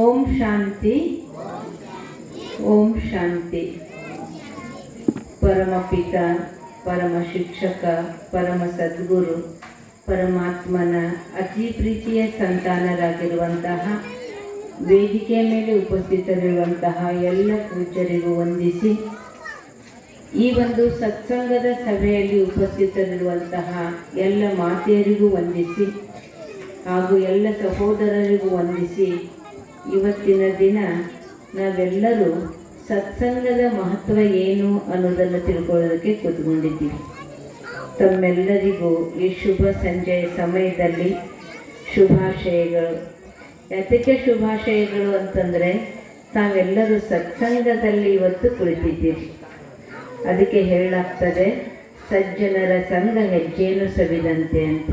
ಓಂ ಶಾಂತಿ. ಓಂ ಶಾಂತಿ. ಪರಮಪಿತ ಪರಮ ಶಿಕ್ಷಕ ಪರಮ ಸದ್ಗುರು ಪರಮಾತ್ಮನ ಅತಿ ಪ್ರೀತಿಯ ಸಂತಾನರಾಗಿರುವಂತಹ, ವೇದಿಕೆಯ ಮೇಲೆ ಉಪಸ್ಥಿತರಿರುವಂತಹ ಎಲ್ಲ ಪೂಜ್ಯರಿಗೂ ವಂದಿಸಿ, ಈ ಒಂದು ಸತ್ಸಂಗದ ಸಭೆಯಲ್ಲಿ ಉಪಸ್ಥಿತರಿರುವಂತಹ ಎಲ್ಲ ಮಾತೆಯರಿಗೂ ವಂದಿಸಿ ಹಾಗೂ ಎಲ್ಲ ಸಹೋದರರಿಗೂ ವಂದಿಸಿ ಇವತ್ತಿನ ದಿನ ನಾವೆಲ್ಲರೂ ಸತ್ಸಂಗದ ಮಹತ್ವ ಏನು ಅನ್ನೋದನ್ನು ತಿಳ್ಕೊಳ್ಳೋದಕ್ಕೆ ಕೂತ್ಕೊಂಡಿದ್ದೀವಿ. ತಮ್ಮೆಲ್ಲರಿಗೂ ಈ ಶುಭ ಸಂಜೆಯ ಸಮಯದಲ್ಲಿ ಶುಭಾಶಯಗಳು. ಯಾತಕ್ಕೆ ಶುಭಾಶಯಗಳು ಅಂತಂದರೆ ತಾವೆಲ್ಲರೂ ಸತ್ಸಂಗದಲ್ಲಿ ಇವತ್ತು ಕುಳಿತಿದ್ದೀರಿ. ಅದಕ್ಕೆ ಹೇಳಾಗ್ತದೆ ಸಜ್ಜನರ ಸಂಘ ಹೆಜ್ಜೆಯನ್ನು ಸವಿದಂತೆ ಅಂತ.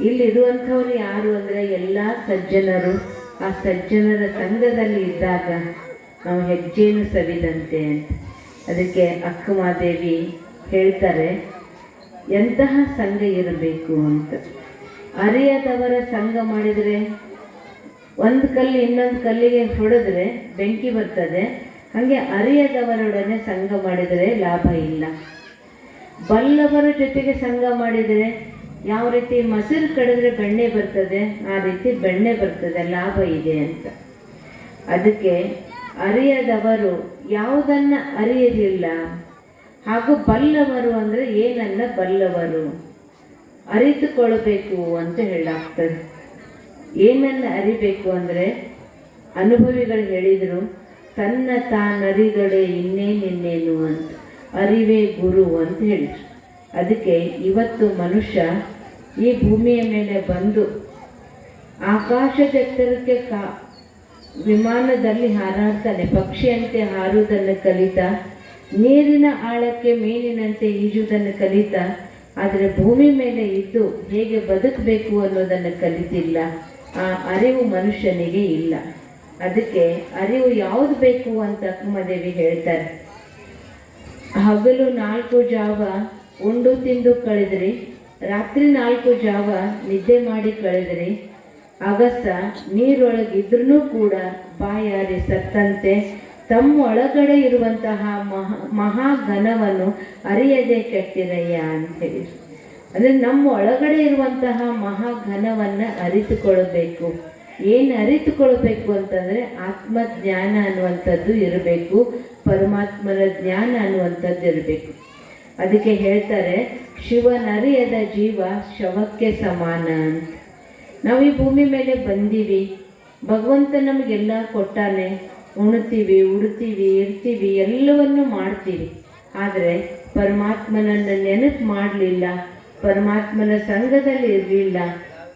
ಇಲ್ಲಿರುವಂಥವ್ರು ಯಾರು ಅಂದರೆ ಎಲ್ಲ ಸಜ್ಜನರು ಆ ಸಜ್ಜನರ ಸಂಘದಲ್ಲಿ ಇದ್ದಾಗ ನಾವು ಹೆಜ್ಜೆಯನ್ನು ಸವಿದಂತೆ ಅಂತ. ಅದಕ್ಕೆ ಅಕ್ಕಮಾದೇವಿ ಹೇಳ್ತಾರೆ, ಎಂತಹ ಸಂಘ ಇರಬೇಕು ಅಂತ. ಅರಿಯದವರ ಸಂಘ ಮಾಡಿದರೆ ಒಂದು ಕಲ್ಲು ಇನ್ನೊಂದು ಕಲ್ಲಿಗೆ ಹೊಡೆದ್ರೆ ಬೆಂಕಿ ಬರ್ತದೆ, ಹಾಗೆ ಅರಿಯದವರೊಡನೆ ಸಂಘ ಮಾಡಿದರೆ ಲಾಭ ಇಲ್ಲ. ಬಲ್ಲವರ ಜೊತೆಗೆ ಸಂಘ ಮಾಡಿದರೆ ಯಾವ ರೀತಿ ಮೊಸರು ಕಡಿದ್ರೆ ಬೆಣ್ಣೆ ಬರ್ತದೆ, ಆ ರೀತಿ ಬೆಣ್ಣೆ ಬರ್ತದೆ, ಲಾಭ ಇದೆ ಅಂತ. ಅದಕ್ಕೆ ಅರಿಯದವರು ಯಾವುದನ್ನ ಅರಿಯಲಿಲ್ಲ, ಹಾಗೂ ಬಲ್ಲವರು ಅಂದರೆ ಏನನ್ನ ಬಲ್ಲವರು. ಅರಿತುಕೊಳ್ಬೇಕು ಅಂತ ಹೇಳಾಗ್ತದೆ. ಏನನ್ನ ಅರಿಬೇಕು ಅಂದರೆ, ಅನುಭವಿಗಳು ಹೇಳಿದರು, ತನ್ನ ತಾನರಿಗಡೆ ಇನ್ನೇನಿನ್ನೇನು ಅಂತ. ಅರಿವೇ ಗುರು ಅಂತ ಹೇಳಿದ್ರು. ಅದಕ್ಕೆ ಇವತ್ತು ಮನುಷ್ಯ ಈ ಭೂಮಿಯ ಮೇಲೆ ಬಂದು ಆಕಾಶದ ಎತ್ತರಕ್ಕೆ ಕಾ ವಿಮಾನದಲ್ಲಿ ಹಾರಾಡ್ತಾನೆ, ಪಕ್ಷಿಯಂತೆ ಹಾರುವುದನ್ನು ಕಲಿತಾ, ನೀರಿನ ಆಳಕ್ಕೆ ಮೀನಿನಂತೆ ಈಜುವುದನ್ನು ಕಲಿತಾ, ಆದರೆ ಭೂಮಿ ಮೇಲೆ ಇದ್ದು ಹೇಗೆ ಬದುಕಬೇಕು ಅನ್ನೋದನ್ನು ಕಲಿತಿಲ್ಲ. ಆ ಅರಿವು ಮನುಷ್ಯನಿಗೆ ಇಲ್ಲ. ಅದಕ್ಕೆ ಅರಿವು ಯಾವುದು ಬೇಕು ಅಂತ ಅಕ್ಕಮದೇವಿ ಹೇಳ್ತಾರೆ. ಹಗಲು ನಾಲ್ಕು ಜಾವ ಉಂಡು ತಿಂದು ಕಳೆದ್ರಿ, ರಾತ್ರಿ ನಾಲ್ಕು ಜಾವ ನಿದ್ದೆ ಮಾಡಿ ಕಳೆದ್ರಿ, ಅಗಸ ನೀರೊಳಗಿದ್ರೂ ಕೂಡ ಬಾಯಾರಿ ಸತ್ತಂತೆ. ತಮ್ಮ ಒಳಗಡೆ ಇರುವಂತಹ ಮಹಾ ಮಹಾಘನವನ್ನು ಅರಿಯದೆ ಕೆಟ್ಟಿರಯ್ಯ ಅಂತ ಹೇಳಿ ಅಂದರೆ ನಮ್ಮ ಒಳಗಡೆ ಇರುವಂತಹ ಮಹಾಘನವನ್ನು ಅರಿತುಕೊಳ್ಳಬೇಕು. ಏನು ಅರಿತುಕೊಳ್ಬೇಕು ಅಂತಂದರೆ ಆತ್ಮಜ್ಞಾನ ಅನ್ನುವಂಥದ್ದು ಇರಬೇಕು, ಪರಮಾತ್ಮನ ಜ್ಞಾನ ಅನ್ನುವಂಥದ್ದು ಇರಬೇಕು. ಅದಕ್ಕೆ ಹೇಳ್ತಾರೆ ಶಿವನರಿಯದ ಜೀವ ಶವಕ್ಕೆ ಸಮಾನ ಅಂತ. ನಾವು ಈ ಭೂಮಿ ಮೇಲೆ ಬಂದೀವಿ, ಭಗವಂತ ನಮಗೆಲ್ಲ ಕೊಟ್ಟಾನೆ, ಉಣ್ತೀವಿ, ಉಡ್ತೀವಿ, ಇರ್ತೀವಿ, ಎಲ್ಲವನ್ನು ಮಾಡ್ತೀವಿ. ಆದರೆ ಪರಮಾತ್ಮನನ್ನು ನೆನಪು ಮಾಡಲಿಲ್ಲ, ಪರಮಾತ್ಮನ ಸಂಘದಲ್ಲಿ ಇರಲಿಲ್ಲ,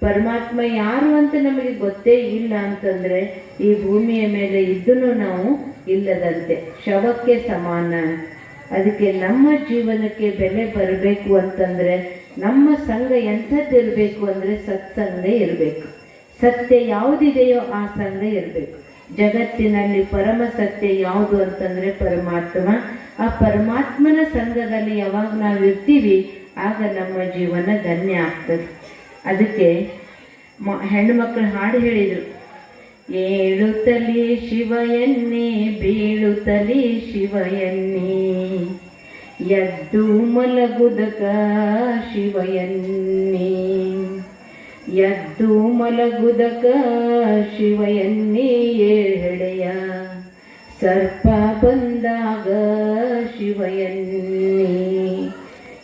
ಪರಮಾತ್ಮ ಯಾರು ಅಂತ ನಮಗೆ ಗೊತ್ತೇ ಇಲ್ಲ ಅಂತಂದರೆ ಈ ಭೂಮಿಯ ಮೇಲೆ ಇದ್ದೂ ನಾವು ಇಲ್ಲದಂತೆ, ಶವಕ್ಕೆ ಸಮಾನ ಅದಕ್ಕೆ ನಮ್ಮ ಜೀವನಕ್ಕೆ ಬೆಲೆ ಬರಬೇಕು ಅಂತಂದರೆ, ನಮ್ಮ ಸಂಘ ಎಂಥದ್ದಿರಬೇಕು ಅಂದರೆ ಸತ್ಸಂಗ ಇರಬೇಕು. ಸತ್ಯ ಯಾವುದಿದೆಯೋ ಆ ಸಂಘ ಇರಬೇಕು. ಜಗತ್ತಿನಲ್ಲಿ ಪರಮ ಸತ್ಯ ಯಾವುದು ಅಂತಂದರೆ ಪರಮಾತ್ಮ. ಆ ಪರಮಾತ್ಮನ ಸಂಘದಲ್ಲಿ ಯಾವಾಗ ನಾವು ಇರ್ತೀವಿ, ಆಗ ನಮ್ಮ ಜೀವನ ಧನ್ಯ ಆಗ್ತದೆ. ಅದಕ್ಕೆ ಮ ಹೆಣ್ಣುಮಕ್ಕಳು ಹಾಡು ಹೇಳಿದರು. ಏಳುತ್ತಲಿ ಶಿವಯನ್ನೇ, ಬೀಳುತ್ತಲೇ ಶಿವಯನ್ನೇ. ಎದ್ದು ಮಲಗುದಕ ಶಿವಯನ್ನೇ. ಎದ್ದು ಮಲಗುದಕ ಶಿವಯನ್ನೇ ಏಳೆಯ ಸರ್ಪ ಬಂದಾಗ ಶಿವಯನ್ನೇ.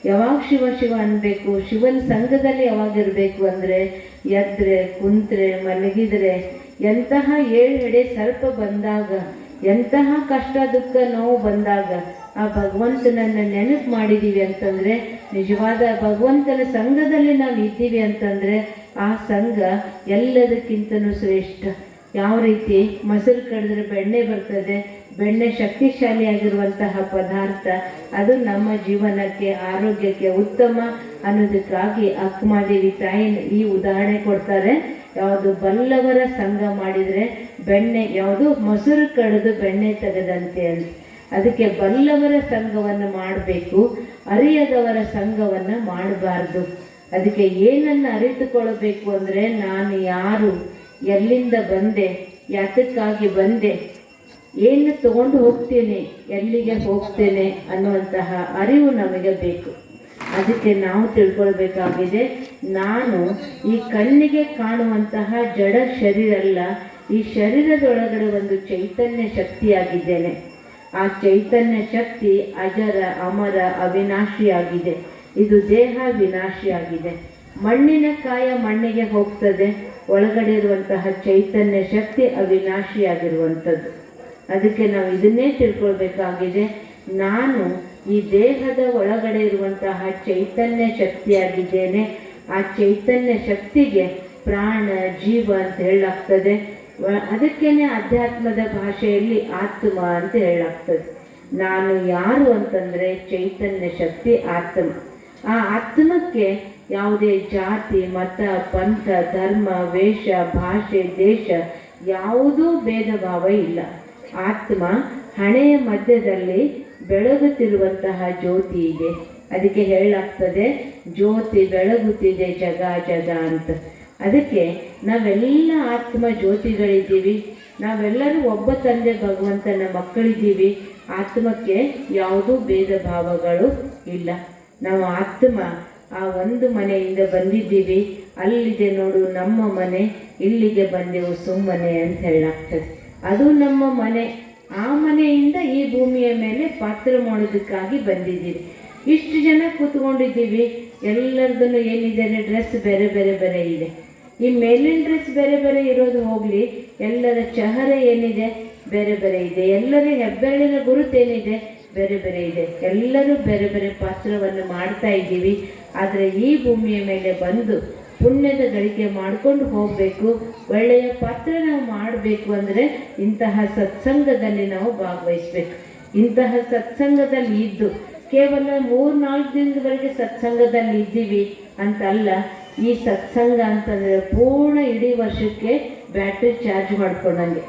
ಯಾವಾಗ ಶಿವ ಶಿವ ಅನ್ಬೇಕು? ಶಿವನ ಸಂಘದಲ್ಲಿ ಯಾವಾಗ ಇರಬೇಕು ಅಂದರೆ ಎದ್ರೆ, ಕುಂತ್ರೆ, ಮಲಗಿದ್ರೆ ಎಂತಹ ಏಳು ಸ್ವಲ್ಪ ಬಂದಾಗ, ಎಂತಹ ಕಷ್ಟ ದುಃಖ ನೋವು ಬಂದಾಗ ಆ ಭಗವಂತನನ್ನು ನೆನಪು ಮಾಡಿದ್ದೀವಿ ಅಂತಂದರೆ, ನಿಜವಾದ ಭಗವಂತನ ಸಂಘದಲ್ಲಿ ನಾವು ಇದ್ದೀವಿ ಅಂತಂದರೆ ಆ ಸಂಘ ಎಲ್ಲದಕ್ಕಿಂತನೂ ಶ್ರೇಷ್ಠ. ಯಾವ ರೀತಿ? ಮೊಸರು ಕಡಿದ್ರೆ ಬೆಣ್ಣೆ ಬರ್ತದೆ, ಬೆಣ್ಣೆ ಶಕ್ತಿಶಾಲಿಯಾಗಿರುವಂತಹ ಪದಾರ್ಥ, ಅದು ನಮ್ಮ ಜೀವನಕ್ಕೆ, ಆರೋಗ್ಯಕ್ಕೆ ಉತ್ತಮ ಅನ್ನೋದಕ್ಕಾಗಿ ಅಕ್ಕಮಾದೇವಿ ತಾಯಿನ ಈ ಉದಾಹರಣೆ ಕೊಡ್ತಾರೆ. ಯಾವುದು ಬಲ್ಲವರ ಸಂಘ ಮಾಡಿದರೆ ಬೆಣ್ಣೆ, ಯಾವುದು ಮೊಸರು ಕಡಿದು ಬೆಣ್ಣೆ ತೆಗೆದಂತೆ ಅಂತ. ಅದಕ್ಕೆ ಬಲ್ಲವರ ಸಂಘವನ್ನು ಮಾಡಬೇಕು, ಅರಿಯದವರ ಸಂಘವನ್ನು ಮಾಡಬಾರ್ದು. ಅದಕ್ಕೆ ಏನನ್ನು ಅರಿತುಕೊಳ್ಳಬೇಕು ಅಂದರೆ ನಾನು ಯಾರು, ಎಲ್ಲಿಂದ ಬಂದೆ, ಯಾತಕ್ಕಾಗಿ ಬಂದೆ, ಏನು ತಗೊಂಡು ಹೋಗ್ತೇನೆ, ಎಲ್ಲಿಗೆ ಹೋಗ್ತೇನೆ ಅನ್ನುವಂತಹ ಅರಿವು ನಮಗೆ ಬೇಕು. ಅದಕ್ಕೆ ನಾವು ತಿಳ್ಕೊಳ್ಬೇಕಾಗಿದೆ. ನಾನು ಈ ಕಣ್ಣಿಗೆ ಕಾಣುವಂತಹ ಜಡ ಶರೀರ ಅಲ್ಲ, ಈ ಶರೀರದೊಳಗಡೆ ಒಂದು ಚೈತನ್ಯ ಶಕ್ತಿಯಾಗಿದ್ದೇನೆ. ಆ ಚೈತನ್ಯ ಶಕ್ತಿ ಅಜರ, ಅಮರ, ಅವಿನಾಶಿಯಾಗಿದೆ. ಇದು ದೇಹ ವಿನಾಶಿಯಾಗಿದೆ. ಮಣ್ಣಿನ ಕಾಯ ಮಣ್ಣಿಗೆ ಹೋಗ್ತದೆ. ಒಳಗಡೆ ಇರುವಂತಹ ಚೈತನ್ಯ ಶಕ್ತಿ ಅವಿನಾಶಿಯಾಗಿರುವಂಥದ್ದು. ಅದಕ್ಕೆ ನಾವು ಇದನ್ನೇ ತಿಳ್ಕೊಳ್ಬೇಕಾಗಿದೆ. ನಾನು ಈ ದೇಹದ ಒಳಗಡೆ ಇರುವಂತಹ ಚೈತನ್ಯ ಶಕ್ತಿಯಾಗಿದ್ದೇನೆ. ಆ ಚೈತನ್ಯ ಶಕ್ತಿಗೆ ಪ್ರಾಣ, ಜೀವ ಅಂತ ಹೇಳಲಾಗ್ತದೆ. ಅದಕ್ಕೇನೆ ಅಧ್ಯಾತ್ಮದ ಭಾಷೆಯಲ್ಲಿ ಆತ್ಮ ಅಂತ ಹೇಳಲಾಗ್ತದೆ. ನಾನು ಯಾರು ಅಂತಂದ್ರೆ ಚೈತನ್ಯ ಶಕ್ತಿ ಆತ್ಮ. ಆ ಆತ್ಮಕ್ಕೆ ಯಾವುದೇ ಜಾತಿ, ಮತ, ಪಂಥ, ಧರ್ಮ, ವೇಷ, ಭಾಷೆ, ದೇಶ ಯಾವುದೂ ಭೇದ ಭಾವ ಇಲ್ಲ. ಆತ್ಮ ಹಣೆಯ ಮಧ್ಯದಲ್ಲಿ ಬೆಳಗುತ್ತಿರುವಂತಹ ಜ್ಯೋತಿ ಇದೆ. ಅದಕ್ಕೆ ಹೇಳಲಾಗ್ತದೆ, ಜ್ಯೋತಿ ಬೆಳಗುತ್ತಿದೆ ಜಗ ಜಗ ಅಂತ. ಅದಕ್ಕೆ ನಾವೆಲ್ಲ ಆತ್ಮ ಜ್ಯೋತಿಗಳಿದ್ದೀವಿ. ನಾವೆಲ್ಲರೂ ಒಬ್ಬ ತಂದೆ ಭಗವಂತನ ಮಕ್ಕಳಿದ್ದೀವಿ. ಆತ್ಮಕ್ಕೆ ಯಾವುದೂ ಭೇದ ಭಾವಗಳು ಇಲ್ಲ. ನಾವು ಆತ್ಮ ಆ ಒಂದು ಮನೆಯಿಂದ ಬಂದಿದ್ದೀವಿ. ಅಲ್ಲಿದೆ ನೋಡು ನಮ್ಮ ಮನೆ, ಇಲ್ಲಿಗೆ ಬಂದೆವು ಸುಮ್ಮನೆ ಅಂತ ಹೇಳಲಾಗ್ತದೆ. ಅದು ನಮ್ಮ ಮನೆ. ಆ ಮನೆಯಿಂದ ಈ ಭೂಮಿಯ ಮೇಲೆ ಪಾತ್ರ ಮಾಡೋದಕ್ಕಾಗಿ ಬಂದಿದ್ದೀರಿ. ಇಷ್ಟು ಜನ ಕೂತ್ಕೊಂಡಿದ್ದೀವಿ. ಎಲ್ಲರದನ್ನು ಏನಿದೆ ಡ್ರೆಸ್ ಬೇರೆ ಬೇರೆ ಬೇರೆ ಇದೆ. ಈ ಮೇಲಿನ ಡ್ರೆಸ್ ಬೇರೆ ಬೇರೆ ಇರೋದು ಹೋಗಲಿ, ಎಲ್ಲರ ಚಹರೆ ಏನಿದೆ ಬೇರೆ ಬೇರೆ ಇದೆ. ಎಲ್ಲರ ಹೆಬ್ಬೆರಳಿನ ಗುರುತೇನಿದೆ ಬೇರೆ ಬೇರೆ ಇದೆ. ಎಲ್ಲರೂ ಬೇರೆ ಬೇರೆ ಪಾತ್ರವನ್ನು ಮಾಡ್ತಾ ಇದ್ದೀವಿ. ಆದರೆ ಈ ಭೂಮಿಯ ಮೇಲೆ ಬಂದು ಪುಣ್ಯದ ಗಳಿಕೆ ಮಾಡಿಕೊಂಡು ಹೋಗಬೇಕು, ಒಳ್ಳೆಯ ಪಾತ್ರ ನಾವು ಮಾಡಬೇಕು ಅಂದರೆ ಇಂತಹ ಸತ್ಸಂಗದಲ್ಲಿ ನಾವು ಭಾಗವಹಿಸ್ಬೇಕು. ಇಂತಹ ಸತ್ಸಂಗದಲ್ಲಿ ಇದ್ದು, ಕೇವಲ ಮೂರು ನಾಲ್ಕು ದಿನದವರೆಗೆ ಸತ್ಸಂಗದಲ್ಲಿ ಇದ್ದೀವಿ ಅಂತಲ್ಲ, ಈ ಸತ್ಸಂಗ ಅಂತಂದರೆ ಪೂರ್ಣ ಇಡೀ ವರ್ಷಕ್ಕೆ ಬ್ಯಾಟ್ರಿ ಚಾರ್ಜ್ ಮಾಡ್ಕೊಂಡಂಗೆ.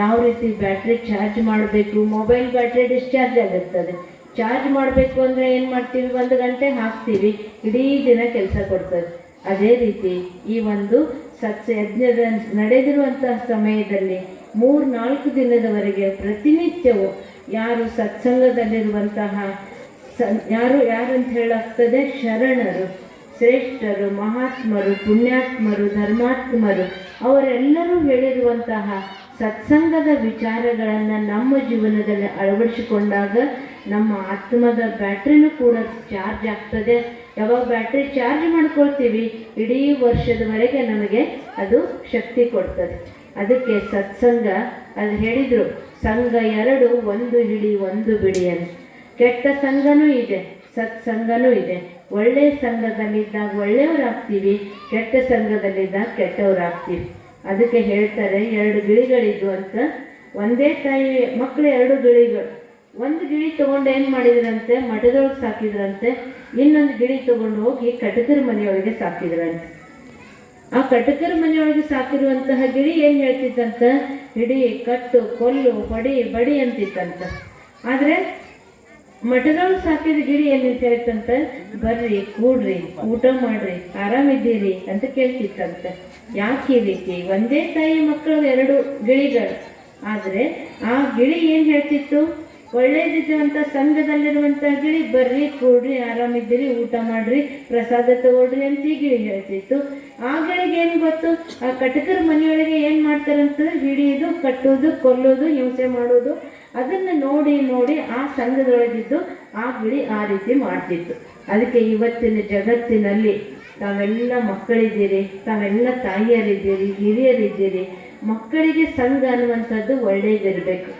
ಯಾವ ರೀತಿ ಬ್ಯಾಟ್ರಿ ಚಾರ್ಜ್ ಮಾಡಬೇಕು? ಮೊಬೈಲ್ ಬ್ಯಾಟ್ರಿ ಡಿಸ್ಚಾರ್ಜ್ ಆಗಿರ್ತದೆ ಚಾರ್ಜ್ ಮಾಡಬೇಕು ಅಂದರೆ ಏನು ಮಾಡ್ತೀವಿ? ಒಂದು ಗಂಟೆ ಹಾಕ್ತೀವಿ. ಇಡೀ ದಿನ ಕೆಲಸ ಕೊಡ್ತದೆ. ಅದೇ ರೀತಿ ಈ ಒಂದು ಸತ್ಸ ಯಜ್ಞದ ನಡೆದಿರುವಂತಹ ಸಮಯದಲ್ಲಿ ಮೂರು ನಾಲ್ಕು ದಿನದವರೆಗೆ ಪ್ರತಿನಿತ್ಯವೂ ಯಾರು ಸತ್ಸಂಗದಲ್ಲಿರುವಂತಹ ಸ, ಯಾರು ಯಾರಂತ ಹೇಳಾಗ್ತದೆ? ಶರಣರು, ಶ್ರೇಷ್ಠರು, ಮಹಾತ್ಮರು, ಪುಣ್ಯಾತ್ಮರು, ಧರ್ಮಾತ್ಮರು ಅವರೆಲ್ಲರೂ ಹೇಳಿರುವಂತಹ ಸತ್ಸಂಗದ ವಿಚಾರಗಳನ್ನು ನಮ್ಮ ಜೀವನದಲ್ಲಿ ಅಳವಡಿಸಿಕೊಂಡಾಗ ನಮ್ಮ ಆತ್ಮದ ಬ್ಯಾಟ್ರಿನೂ ಕೂಡ ಚಾರ್ಜ್ ಆಗ್ತದೆ. ಯಾವಾಗ ಬ್ಯಾಟ್ರಿ ಚಾರ್ಜ್ ಮಾಡ್ಕೊಳ್ತೀವಿ, ಇಡೀ ವರ್ಷದವರೆಗೆ ನಮಗೆ ಅದು ಶಕ್ತಿ ಕೊಡ್ತದೆ. ಅದಕ್ಕೆ ಸತ್ಸಂಗ ಅದು ಹೇಳಿದರು, ಸಂಘ ಎರಡು, ಒಂದು ಹಿಡಿ, ಒಂದು ಬಿಡಿ ಅಂತ. ಕೆಟ್ಟ ಸಂಘನೂ ಇದೆ, ಸತ್ಸಂಗನೂ ಇದೆ. ಒಳ್ಳೆಯ ಸಂಘದಲ್ಲಿದ್ದಾಗ ಒಳ್ಳೆಯವರಾಗ್ತೀವಿ, ಕೆಟ್ಟ ಸಂಘದಲ್ಲಿದ್ದಾಗ ಕೆಟ್ಟವರಾಗ್ತೀವಿ. ಅದಕ್ಕೆ ಹೇಳ್ತಾರೆ, ಎರಡು ಗಿಳಿಗಳಿದ್ದು ಅಂತ. ಒಂದೇ ತಾಯಿ ಮಕ್ಕಳು ಎರಡು ಗಿಳಿಗಳು ಒಂದು ಗಿಳಿ ತಗೊಂಡು ಏನು ಮಾಡಿದ್ರಂತೆ? ಮಠದೊಳಗೆ ಸಾಕಿದ್ರಂತೆ? ಇನ್ನೊಂದು ಗಿಳಿ ತಗೊಂಡು ಹೋಗಿ ಕಟಕರ ಮನೆಯೊಳಗೆ ಸಾಕಿದ್ರಂತೆ. ಆ ಕಟಕರ ಮನೆಯೊಳಗೆ ಸಾಕಿರುವಂತಹ ಗಿಳಿ ಏನು ಹೇಳ್ತಿತ್ತಂತ? ಹಿಡಿ, ಕಟ್ಟು, ಕೊಲ್ಲು, ಹೊಡಿ, ಬಡಿ ಅಂತಿತ್ತಂತ. ಆದರೆ ಮಠದೊಳಗೆ ಸಾಕಿದ ಗಿಳಿ ಏನಂತ ಹೇಳ್ತಂತ? ಬರ್ರಿ, ಕೂಡ್ರಿ, ಊಟ ಮಾಡ್ರಿ, ಆರಾಮಿದ್ದೀರಿ ಅಂತ ಕೇಳ್ತಿತ್ತಂತ. ಯಾಕೆ ಈ ರೀತಿ? ಒಂದೇ ತಾಯಿ ಮಕ್ಕಳು ಎರಡು ಗಿಳಿಗಳು. ಆದರೆ ಆ ಗಿಳಿ ಏನು ಹೇಳ್ತಿತ್ತು? ಒಳ್ಳೇದಿದ್ದಂಥ ಸಂಘದಲ್ಲಿರುವಂಥ ಗಿಳಿ, ಬರ್ರಿ, ಕೂಡ್ರಿ, ಆರಾಮಿದ್ದೀರಿ, ಊಟ ಮಾಡ್ರಿ, ಪ್ರಸಾದ ತಗೊಳ್ರಿ ಅಂತ ಈ ಗಿಳಿ ಹೇಳ್ತಿತ್ತು. ಆ ಗಿಳಿಗೆ ಏನು ಗೊತ್ತು? ಆ ಕಟಕರ ಮನೆಯೊಳಗೆ ಏನು ಮಾಡ್ತಾರಂತಂದ್ರೆ ಹಿಡಿಯೋದು, ಕಟ್ಟೋದು, ಕೊಲ್ಲೋದು, ಹಿಂಸೆ ಮಾಡೋದು. ಅದನ್ನು ನೋಡಿ ನೋಡಿ ಆ ಸಂಘದೊಳಗಿದ್ದು ಆ ಗಿಳಿ ಆ ರೀತಿ ಮಾಡ್ತಿತ್ತು. ಅದಕ್ಕೆ ಇವತ್ತಿನ ಜಗತ್ತಿನಲ್ಲಿ ತಾವೆಲ್ಲ ಮಕ್ಕಳಿದ್ದೀರಿ, ತಾವೆಲ್ಲ ತಾಯಿಯರಿದ್ದೀರಿ, ಹಿರಿಯರಿದ್ದೀರಿ, ಮಕ್ಕಳಿಗೆ ಸಂಘ ಅನ್ನುವಂಥದ್ದು ಒಳ್ಳೆಯದಿರಬೇಕು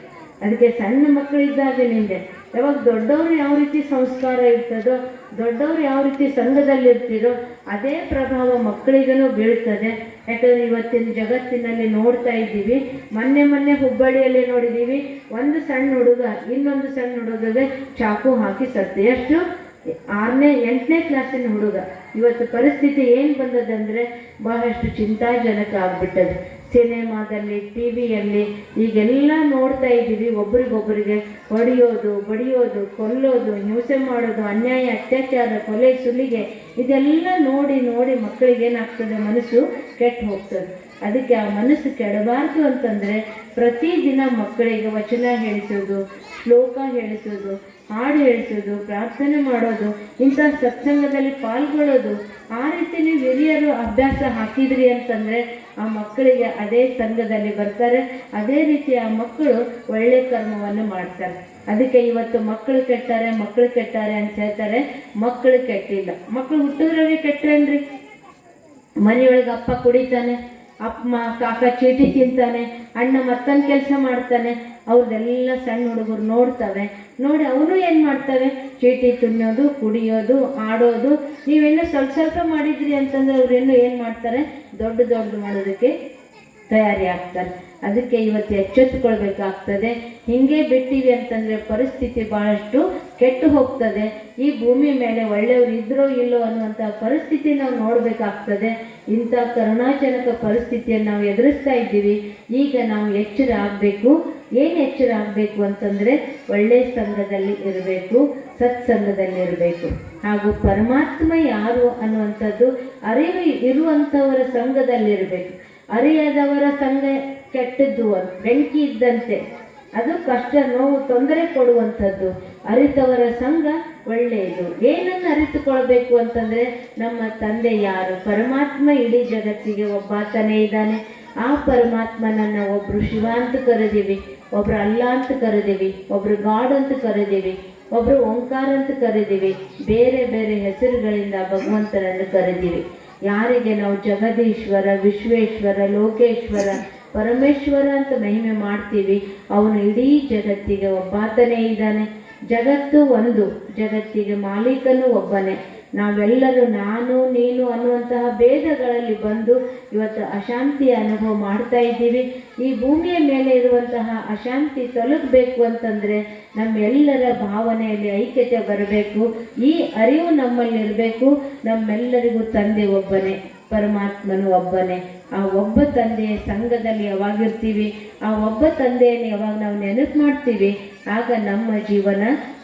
ಅದಕ್ಕೆ ಸಣ್ಣ ಮಕ್ಕಳಿದ್ದಾಗಲಿಂದ ಯಾವಾಗ ದೊಡ್ಡವರು ಯಾವ ರೀತಿ ಸಂಸ್ಕಾರ ಇರ್ತದೋ, ದೊಡ್ಡವರು ಯಾವ ರೀತಿ ಸಂಘದಲ್ಲಿರ್ತೀರೋ, ಅದೇ ಪ್ರಭಾವ ಮಕ್ಕಳಿಗೂ ಬೀಳ್ತದೆ. ಯಾಕಂದರೆ ಇವತ್ತಿನ ಜಗತ್ತಿನಲ್ಲಿ ನೋಡ್ತಾ ಇದ್ದೀವಿ, ಮೊನ್ನೆ ಮೊನ್ನೆ ಹುಬ್ಬಳ್ಳಿಯಲ್ಲಿ ನೋಡಿದ್ದೀವಿ, ಒಂದು ಸಣ್ಣ ಹುಡುಗ, ಇನ್ನೊಂದು ಸಣ್ಣ ಹುಡುಗಗೆ ಚಾಕು ಹಾಕಿ ಸತ್ತು. ಎಷ್ಟು ಆರನೇ, ಎಂಟನೇ ಕ್ಲಾಸಿನ ಹುಡುಗ. ಇವತ್ತು ಪರಿಸ್ಥಿತಿ ಏನು ಬಂದದಂದರೆ ಬಹಳಷ್ಟು ಚಿಂತಾಜನಕ ಆಗ್ಬಿಟ್ಟದೆ ಸಿನಿಮಾದಲ್ಲಿ ಟಿ ವಿಯಲ್ಲಿ ಈಗೆಲ್ಲ ನೋಡ್ತಾ ಇದ್ದೀವಿ. ಒಬ್ರಿಗೊಬ್ಬರಿಗೆ ಹೊಡೆಯೋದು, ಬಡಿಯೋದು, ಕೊಲ್ಲೋದು, ಹಿಂಸೆ ಮಾಡೋದು, ಅನ್ಯಾಯ, ಅತ್ಯಾಚಾರ, ಕೊಲೆ, ಸುಲಿಗೆ ಇದೆಲ್ಲ ನೋಡಿ ನೋಡಿ ಮಕ್ಕಳಿಗೆ ಏನಾಗ್ತದೆ? ಮನಸ್ಸು ಕೆಟ್ಟು ಹೋಗ್ತದೆ. ಅದಕ್ಕೆ ಆ ಮನಸ್ಸು ಕೆಡಬಾರ್ದು ಅಂತಂದರೆ ಪ್ರತಿದಿನ ಮಕ್ಕಳಿಗೆ ವಚನ ಹೇಳಿಸೋದು, ಶ್ಲೋಕ ಹೇಳಿಸೋದು ಹಾಡು ಹೇಳಿಸೋದು, ಪ್ರಾರ್ಥನೆ ಮಾಡೋದು, ಇಂಥ ಸತ್ಸಂಗದಲ್ಲಿ ಪಾಲ್ಗೊಳ್ಳೋದು, ಆ ರೀತಿ ನೀವು ಹಿರಿಯರು ಅಭ್ಯಾಸ ಹಾಕಿದ್ರಿ ಅಂತಂದರೆ ಆ ಮಕ್ಕಳಿಗೆ ಅದೇ ಸಂಘದಲ್ಲಿ ಬರ್ತಾರೆ. ಅದೇ ರೀತಿ ಆ ಮಕ್ಕಳು ಒಳ್ಳೆ ಕರ್ಮವನ್ನು ಮಾಡ್ತಾರೆ. ಅದಕ್ಕೆ ಇವತ್ತು ಮಕ್ಕಳು ಕೆಟ್ಟಾರೆ ಮಕ್ಕಳು ಕೆಟ್ಟಾರೆ ಅಂತ ಹೇಳ್ತಾರೆ. ಮಕ್ಕಳು ಕೆಟ್ಟಿಲ್ಲ. ಮಕ್ಕಳು ಹುಟ್ಟಿದ್ರಾಗೆ ಕೆಟ್ಟರೇನ್ರಿ ಮನೆಯೊಳಗೆ ಅಪ್ಪ ಕುಡಿತಾನೆ ಅಪ್ಪ ಕಾಕ ಚೀಟಿ ತಿಂತಾನೆ, ಅಣ್ಣ ಮತ್ತೊಂದು ಕೆಲಸ ಮಾಡ್ತಾನೆ ಅವ್ರದ್ದೆಲ್ಲ ಸಣ್ಣ ಹುಡುಗರು ನೋಡ್ತವೆ. ನೋಡಿ ಅವನು ಏನು ಮಾಡ್ತಾರೆ? ಚೀಟಿ ತಿನ್ನೋದು, ಕುಡಿಯೋದು, ಆಡೋದು ನೀವೇನೋ ಸ್ವಲ್ಪ ಸ್ವಲ್ಪ ಮಾಡಿದ್ರಿ ಅಂತಂದ್ರೆ ಅವರೇನು ಏನು ಮಾಡ್ತಾರೆ? ದೊಡ್ಡ ದೊಡ್ಡ ಮಾಡೋದಕ್ಕೆ ತಯಾರಿ ಆಗ್ತಾರೆ ಅದಕ್ಕೆ ಇವತ್ತು ಎಚ್ಚೆತ್ತುಕೊಳ್ಬೇಕಾಗ್ತದೆ. ಹಿಂಗೆ ಬಿಟ್ಟಿವಿ ಅಂತಂದರೆ ಪರಿಸ್ಥಿತಿ ಭಾಳಷ್ಟು ಕೆಟ್ಟು ಹೋಗ್ತದೆ. ಈ ಭೂಮಿ ಮೇಲೆ ಒಳ್ಳೆಯವರು ಇದ್ರೋ ಇಲ್ಲೋ ಅನ್ನುವಂಥ ಪರಿಸ್ಥಿತಿ ನಾವು ನೋಡಬೇಕಾಗ್ತದೆ. ಇಂಥ ಕರುಣಾಜನಕ ಪರಿಸ್ಥಿತಿಯನ್ನು ನಾವು ಎದುರಿಸ್ತಾ ಇದ್ದೀವಿ. ಈಗ ನಾವು ಎಚ್ಚರ ಆಗಬೇಕು. ಏನು ಎಚ್ಚರ ಆಗಬೇಕು ಅಂತಂದರೆ ಒಳ್ಳೆಯ ಸಂಘದಲ್ಲಿ ಇರಬೇಕು ಸತ್ಸಂಗದಲ್ಲಿ ಇರಬೇಕು. ಹಾಗೂ ಪರಮಾತ್ಮ ಯಾರು ಅನ್ನುವಂಥದ್ದು ಅರಿವು ಇರುವಂಥವರ ಸಂಘದಲ್ಲಿರಬೇಕು ಅರಿಯದವರ ಸಂಘ ಕೆಟ್ಟದ್ದು ಬೆಂಕಿ ಇದ್ದಂತೆ. ಅದು ಕಷ್ಟ, ನೋವು, ತೊಂದರೆ ಕೊಡುವಂಥದ್ದು. ಅರಿತವರ ಸಂಘ ಒಳ್ಳೆಯದು. ಏನನ್ನು ಅರಿತುಕೊಳ್ಬೇಕು ಅಂತಂದರೆ ನಮ್ಮ ತಂದೆ ಯಾರು? ಪರಮಾತ್ಮ ಇಡೀ ಜಗತ್ತಿಗೆ ಒಬ್ಬಾತನೇ ಇದ್ದಾನೆ. ಆ ಪರಮಾತ್ಮನನ್ನು ಒಬ್ಬರು ಶಿವ ಅಂತ ಕರೆದೀವಿ. ಒಬ್ರು ಅಲ್ಲ ಅಂತ ಕರೆದೀವಿ, ಒಬ್ರು ಗಾಡ್ ಅಂತ ಕರೆದೀವಿ, ಒಬ್ರು ಓಂಕಾರ ಅಂತ ಕರೆದೀವಿ, ಬೇರೆ ಬೇರೆ ಹೆಸರುಗಳಿಂದ ಭಗವಂತನನ್ನು ಕರೆದೀವಿ. ಯಾರಿಗೆ ನಾವು ಜಗದೀಶ್ವರ, ವಿಶ್ವೇಶ್ವರ, ಲೋಕೇಶ್ವರ, ಪರಮೇಶ್ವರ ಅಂತ ಮಹಿಮೆ ಮಾಡ್ತೀವಿ, ಅವನು ಇಡೀ ಜಗತ್ತಿಗೆ ಒಬ್ಬಾತನೇ ಇದ್ದಾನೆ. ಜಗತ್ತು ಒಂದು, ಜಗತ್ತಿಗೆ ಮಾಲೀಕನು ಒಬ್ಬನೇ. ನಾವೆಲ್ಲರೂ ನಾನು, ನೀನು ಅನ್ನುವಂತಹ ಭೇದಗಳಲ್ಲಿ ಬಂದು ಇವತ್ತು ಅಶಾಂತಿಯ ಅನುಭವ ಮಾಡ್ತಾ ಇದ್ದೀವಿ. ಈ ಭೂಮಿಯ ಮೇಲೆ ಇರುವಂತಹ ಅಶಾಂತಿ ತೊಲಗಬೇಕು ಅಂತಂದರೆ ನಮ್ಮೆಲ್ಲರ ಭಾವನೆಯಲ್ಲಿ ಐಕ್ಯತೆ ಬರಬೇಕು. ಈ ಅರಿವು ನಮ್ಮಲ್ಲಿರಬೇಕು ನಮ್ಮೆಲ್ಲರಿಗೂ ತಂದೆ ಒಬ್ಬನೇ, ಪರಮಾತ್ಮನು ಒಬ್ಬನೇ. ಆ ಒಬ್ಬ ತಂದೆಯ ಸಂಘದಲ್ಲಿ ಯಾವಾಗಿರ್ತೀವಿ? ಆ ಒಬ್ಬ ತಂದೆಯನ್ನು ಯಾವಾಗ ನಾವು ನೆನಪು ಮಾಡ್ತೀವಿ? ಆಗ ನಮ್ಮ ಜೀವನ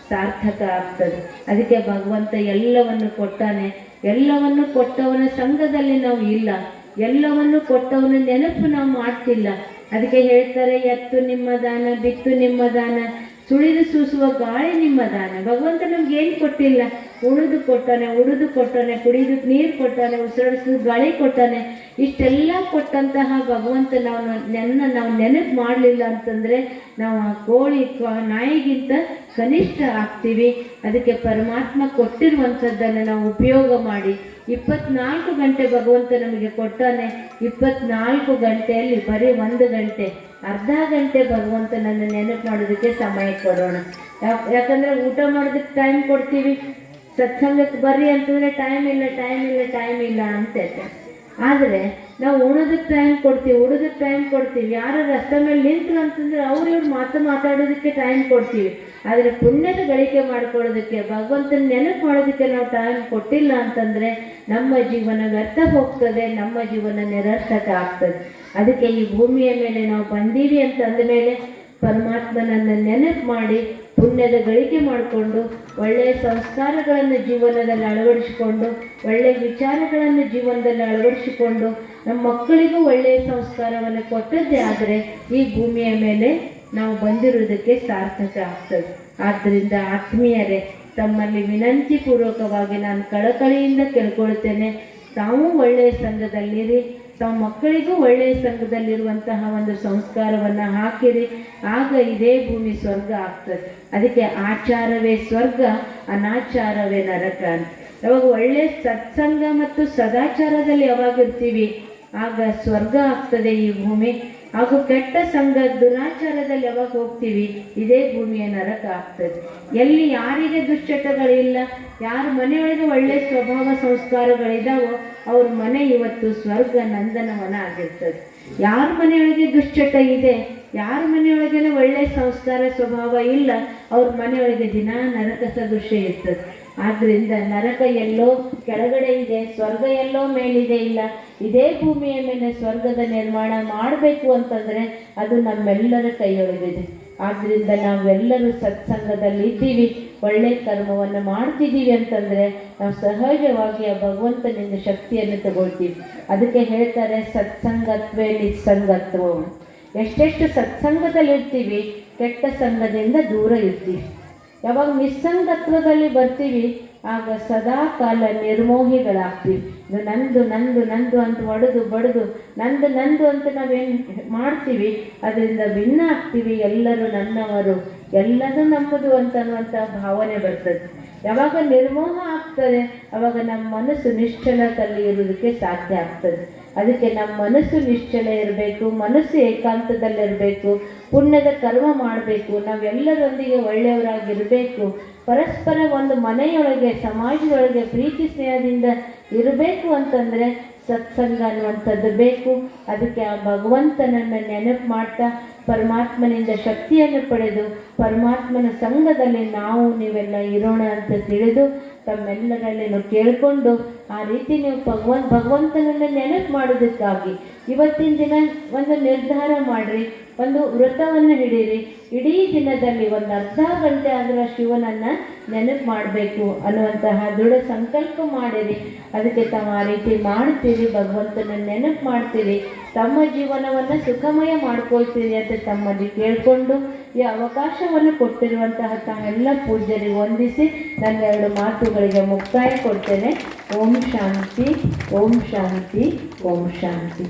ಸಾರ್ಥಕ ಆಗ್ತದೆ. ಅದಕ್ಕೆ ಭಗವಂತ ಎಲ್ಲವನ್ನು ಕೊಟ್ಟಾನೆ. ಎಲ್ಲವನ್ನು ಕೊಟ್ಟವನ ಸಂಘದಲ್ಲಿ ನಾವು ಇಲ್ಲ. ಎಲ್ಲವನ್ನು ಕೊಟ್ಟವನ ನೆನಪು ನಾವು ಮಾಡ್ತಿಲ್ಲ. ಅದಕ್ಕೆ ಹೇಳ್ತಾರೆ, ಎತ್ತು ನಿಮ್ಮ ದಾನ, ಬಿತ್ತು ನಿಮ್ಮ ದಾನ. ಸುಳಿದು ಸೂಸುವ ಗಾಳಿ ನಿಮ್ಮ ದಾನ. ಭಗವಂತ ನಮ್ಗೆ ಏನು ಕೊಟ್ಟಿಲ್ಲ? ಉಳಿದು ಕೊಟ್ಟಾನೆ ಉಳಿದು ಕೊಟ್ಟಾನೆ ಕುಡಿಯೋದಕ್ಕೆ ನೀರು ಕೊಟ್ಟಾನೆ ಉಸಿರಾಡಿಸೋದು ಗಾಳಿ ಕೊಟ್ಟಾನೆ. ಇಷ್ಟೆಲ್ಲ ಕೊಟ್ಟಂತಹ ಭಗವಂತ ನಾವು ನೆನ್ನ ನಾವು ನೆನಪು ಮಾಡಲಿಲ್ಲ ಅಂತಂದರೆ ನಾವು ಆ ಕೋಳಿ ನಾಯಿಗಿಂತ ಕನಿಷ್ಠ ಆಗ್ತೀವಿ. ಅದಕ್ಕೆ ಪರಮಾತ್ಮ ಕೊಟ್ಟಿರುವಂಥದ್ದನ್ನು ನಾವು ಉಪಯೋಗ ಮಾಡಿ. ಇಪ್ಪತ್ನಾಲ್ಕು ಗಂಟೆ ಭಗವಂತ ನಮಗೆ ಕೊಟ್ಟಾನೆ. ಇಪ್ಪತ್ನಾಲ್ಕು ಗಂಟೆಯಲ್ಲಿ ಬರೀ ಒಂದು ಗಂಟೆ. ಅರ್ಧ ಗಂಟೆ ಭಗವಂತನನ್ನು ನೆನಪು ಮಾಡೋದಕ್ಕೆ ಸಮಯ ಕೊಡೋಣ. ಯಾಕಂದರೆ ಊಟ ಮಾಡೋದಕ್ಕೆ ಟೈಮ್ ಕೊಡ್ತೀವಿ. ಸತ್ಸಂಗಕ್ಕೆ ಬರ್ರಿ ಅಂತಂದ್ರೆ ಟೈಮ್ ಇಲ್ಲ ಟೈಮ್ ಇಲ್ಲ ಟೈಮ್ ಇಲ್ಲ ಅಂತ ಆದರೆ ನಾವು ಉಣೋದಕ್ಕೆ ಟೈಮ್ ಕೊಡ್ತೀವಿ ಉಡೋದಕ್ಕೆ ಟೈಮ್ ಕೊಡ್ತೀವಿ. ಯಾರು ರಸ್ತೆ ಮೇಲೆ ನಿಂತರು ಅಂತಂದ್ರೆ ಅವ್ರು ಇವ್ರು ಮಾತು ಮಾತಾಡೋದಕ್ಕೆ ಟೈಮ್ ಕೊಡ್ತೀವಿ. ಆದರೆ ಪುಣ್ಯದ ಗಳಿಕೆ ಮಾಡ್ಕೊಳ್ಳೋದಕ್ಕೆ, ಭಗವಂತನ ನೆನಪು ಮಾಡೋದಕ್ಕೆ ನಾವು ಟೈಮ್ ಕೊಟ್ಟಿಲ್ಲ ಅಂತಂದರೆ ನಮ್ಮ ಜೀವನ ವ್ಯರ್ಥ ಹೋಗ್ತದೆ, ನಮ್ಮ ಜೀವನ ನಿರರ್ಥಕ ಆಗ್ತದೆ. ಅದಕ್ಕೆ ಈ ಭೂಮಿಯ ಮೇಲೆ ನಾವು ಬಂದೀವಿ ಅಂತ ಮೇಲೆ ಪರಮಾತ್ಮನನ್ನು ನೆನಪು ಮಾಡಿ ಪುಣ್ಯದ ಗಳಿಕೆ ಮಾಡಿಕೊಂಡು ಒಳ್ಳೆಯ ಸಂಸ್ಕಾರಗಳನ್ನು ಜೀವನದಲ್ಲಿ ಅಳವಡಿಸಿಕೊಂಡು ಒಳ್ಳೆಯ ವಿಚಾರಗಳನ್ನು ಜೀವನದಲ್ಲಿ ಅಳವಡಿಸಿಕೊಂಡು, ನಮ್ಮ ಮಕ್ಕಳಿಗೂ ಒಳ್ಳೆಯ ಸಂಸ್ಕಾರವನ್ನು ಕೊಟ್ಟದ್ದೇ ಆದರೆ, ಈ ಭೂಮಿಯ ಮೇಲೆ ನಾವು ಬಂದಿರುವುದಕ್ಕೆ ಸಾರ್ಥಕ ಆಗ್ತದೆ. ಆದ್ದರಿಂದ ಆತ್ಮೀಯರೇ, ತಮ್ಮಲ್ಲಿ ವಿನಂತಿ ಪೂರ್ವಕವಾಗಿ ನಾನು ಕಳಕಳಿಯಿಂದ ಕೇಳ್ಕೊಳ್ತೇನೆ. ತಾವು ಒಳ್ಳೆಯ ಸಂಘದಲ್ಲಿರಿ. ತಮ್ಮ ಮಕ್ಕಳಿಗೂ ಒಳ್ಳೆಯ ಸಂಘದಲ್ಲಿರುವಂತಹ ಒಂದು ಸಂಸ್ಕಾರವನ್ನು ಹಾಕಿರಿ. ಆಗ ಇದೇ ಭೂಮಿ ಸ್ವರ್ಗ ಆಗ್ತದೆ. ಅದಕ್ಕೆ ಆಚಾರವೇ ಸ್ವರ್ಗ, ಅನಾಚಾರವೇ ನರಕ ಯಾವಾಗ ಒಳ್ಳೆಯ ಸತ್ಸಂಗ ಮತ್ತು ಸದಾಚಾರದಲ್ಲಿ ಯಾವಾಗಿರ್ತೀವಿ, ಆಗ ಸ್ವರ್ಗ ಆಗ್ತದೆ ಈ ಭೂಮಿ. ಹಾಗೂ ಕೆಟ್ಟ ಸಂಘ ದುರಾಚಾರದಲ್ಲಿ ಯಾವಾಗ ಹೋಗ್ತೀವಿ. ಇದೇ ಭೂಮಿಯ ನರಕ ಆಗ್ತದೆ. ಎಲ್ಲಿ ಯಾರಿಗೆ ದುಶ್ಚಟಗಳಿಲ್ಲ, ಯಾರ ಮನೆಯೊಳಗೆ ಒಳ್ಳೆ ಸ್ವಭಾವ ಸಂಸ್ಕಾರಗಳಿದಾವೋ ಅವ್ರ ಮನೆ ಇವತ್ತು ಸ್ವರ್ಗ ನಂದನವನ ಆಗಿರ್ತದೆ ಯಾರ ಮನೆಯೊಳಗೆ ದುಶ್ಚಟ ಇದೆ, ಯಾರ ಮನೆಯೊಳಗೇನೆ ಒಳ್ಳೆ ಸಂಸ್ಕಾರ ಸ್ವಭಾವ ಇಲ್ಲ, ಅವ್ರ ಮನೆಯೊಳಗೆ ದಿನ ನರಕ ಸದೃಶ್ಯ ಇರ್ತದೆ. ಆದ್ದರಿಂದ ನರಕ ಎಲ್ಲೋ ಕೆಳಗಡೆ ಇದೆ, ಸ್ವರ್ಗ ಎಲ್ಲೋ ಮೇಲಿದೆ ಇಲ್ಲ, ಇದೇ ಭೂಮಿಯ ಮೇಲೆ ಸ್ವರ್ಗದ ನಿರ್ಮಾಣ ಮಾಡಬೇಕು ಅಂತಂದರೆ ಅದು ನಮ್ಮೆಲ್ಲರ ಕೈಯೊಳಗಿದೆ. ಆದ್ದರಿಂದ ನಾವೆಲ್ಲರೂ ಸತ್ಸಂಗದಲ್ಲಿ ಇದ್ದೀವಿ, ಒಳ್ಳೆ ಕರ್ಮವನ್ನು ಮಾಡ್ತಿದ್ದೀವಿ ಅಂತಂದರೆ ನಾವು ಸಹಜವಾಗಿ ಆ ಭಗವಂತನಿಂದ ಶಕ್ತಿಯನ್ನು ತಗೊಳ್ತೀವಿ. ಅದಕ್ಕೆ ಹೇಳ್ತಾರೆ ಸತ್ಸಂಗತ್ವೇ ನಿಸ್ಸಂಗತ್ವ. ಎಷ್ಟೆಷ್ಟು ಸತ್ಸಂಗದಲ್ಲಿರ್ತೀವಿ, ಕೆಟ್ಟ ಸಂಘದಿಂದ ದೂರ ಇರ್ತೀವಿ. ಯಾವಾಗ ನಿಸ್ಸಂಗತ್ವದಲ್ಲಿ ಬರ್ತೀವಿ, ಆಗ ಸದಾ ಕಾಲ ನಿರ್ಮೋಹಿಗಳಾಗ್ತೀವಿ. ನಂದು ನಂದು ನಂದು ಅಂತ ಹೊಡೆದು ಬಡಿದು, ನಂದು ನಂದು ಅಂತ ನಾವೇನು ಮಾಡ್ತೀವಿ, ಅದರಿಂದ ಭಿನ್ನ ಆಗ್ತೀವಿ ಎಲ್ಲರೂ ನನ್ನವರು. ಎಲ್ಲದೂ ನಮ್ಮದು ಅಂತ ಅನ್ನುವಂಥ ಭಾವನೆ ಬರ್ತದೆ. ಯಾವಾಗ ನಿರ್ಮೋಹ ಆಗ್ತದೆ, ಅವಾಗ ನಮ್ಮ ಮನಸ್ಸು ನಿಶ್ಚಲದಲ್ಲಿ ಇರೋದಕ್ಕೆ ಸಾಧ್ಯ ಆಗ್ತದೆ. ಅದಕ್ಕೆ ನಮ್ಮ ಮನಸ್ಸು ನಿಶ್ಚಲ ಇರಬೇಕು, ಮನಸ್ಸು ಏಕಾಂತದಲ್ಲಿರಬೇಕು, ಪುಣ್ಯದ ಕರ್ಮ ಮಾಡಬೇಕು, ನಾವೆಲ್ಲರೊಂದಿಗೆ ಒಳ್ಳೆಯವರಾಗಿರಬೇಕು, ಪರಸ್ಪರ ಒಂದು ಮನೆಯೊಳಗೆ, ಸಮಾಜದೊಳಗೆ ಪ್ರೀತಿ ಸ್ನೇಹದಿಂದ ಇರಬೇಕು ಅಂತಂದರೆ ಸತ್ಸಂಗ ಅನ್ನುವಂಥದ್ದು ಬೇಕು. ಅದಕ್ಕೆ ಆ ಭಗವಂತನನ್ನು ನೆನಪು ಮಾಡ್ತಾ ಪರಮಾತ್ಮನಿಂದ ಶಕ್ತಿಯನ್ನು ಪಡೆದು ಪರಮಾತ್ಮನ ಸಂಘದಲ್ಲಿ ನಾವು ನೀವೆಲ್ಲ ಇರೋಣ ಅಂತ ತಿಳಿದು ತಮ್ಮೆಲ್ಲರಲ್ಲಿನೂ ಕೇಳಿಕೊಂಡು ಆ ರೀತಿ ನೀವು ಭಗವನ್ ಭಗವಂತನನ್ನು ನೆನಪು ಮಾಡೋದಕ್ಕಾಗಿ ಇವತ್ತಿನ ದಿನ ಒಂದು ನಿರ್ಧಾರ ಮಾಡಿರಿ, ಒಂದು ವ್ರತವನ್ನು ಹಿಡೀರಿ. ಇಡೀ ದಿನದಲ್ಲಿ ಒಂದು ಅರ್ಧ ಗಂಟೆ ಆದರೂ ಶಿವನನ್ನು ನೆನಪು ಮಾಡಬೇಕು ಅನ್ನುವಂತಹ ದೃಢ ಸಂಕಲ್ಪ ಮಾಡಿರಿ. ಅದಕ್ಕೆ ತಾವು ಆ ರೀತಿ ಮಾಡ್ತೀರಿ, ಭಗವಂತನ ನೆನಪು ಮಾಡ್ತೀರಿ. ತಮ್ಮ ಜೀವನವನ್ನು ಸುಖಮಯ ಮಾಡ್ಕೊಳ್ತೀರಿ ಅಂತ ತಮ್ಮಲ್ಲಿ ಕೇಳಿಕೊಂಡು ಈ ಅವಕಾಶವನ್ನು ಕೊಟ್ಟಿರುವಂತಹ ತಮ್ಮೆಲ್ಲ ಪೂಜ್ಯರಿಗೆ ವಂದಿಸಿ ನನ್ನ ಎರಡು ಮಾತುಗಳಿಗೆ ಮುಕ್ತಾಯ ಕೊಡ್ತೇನೆ. ಓಂ ಶಾಂತಿ ಓಂ ಶಾಂತಿ ಓಂ ಶಾಂತಿ.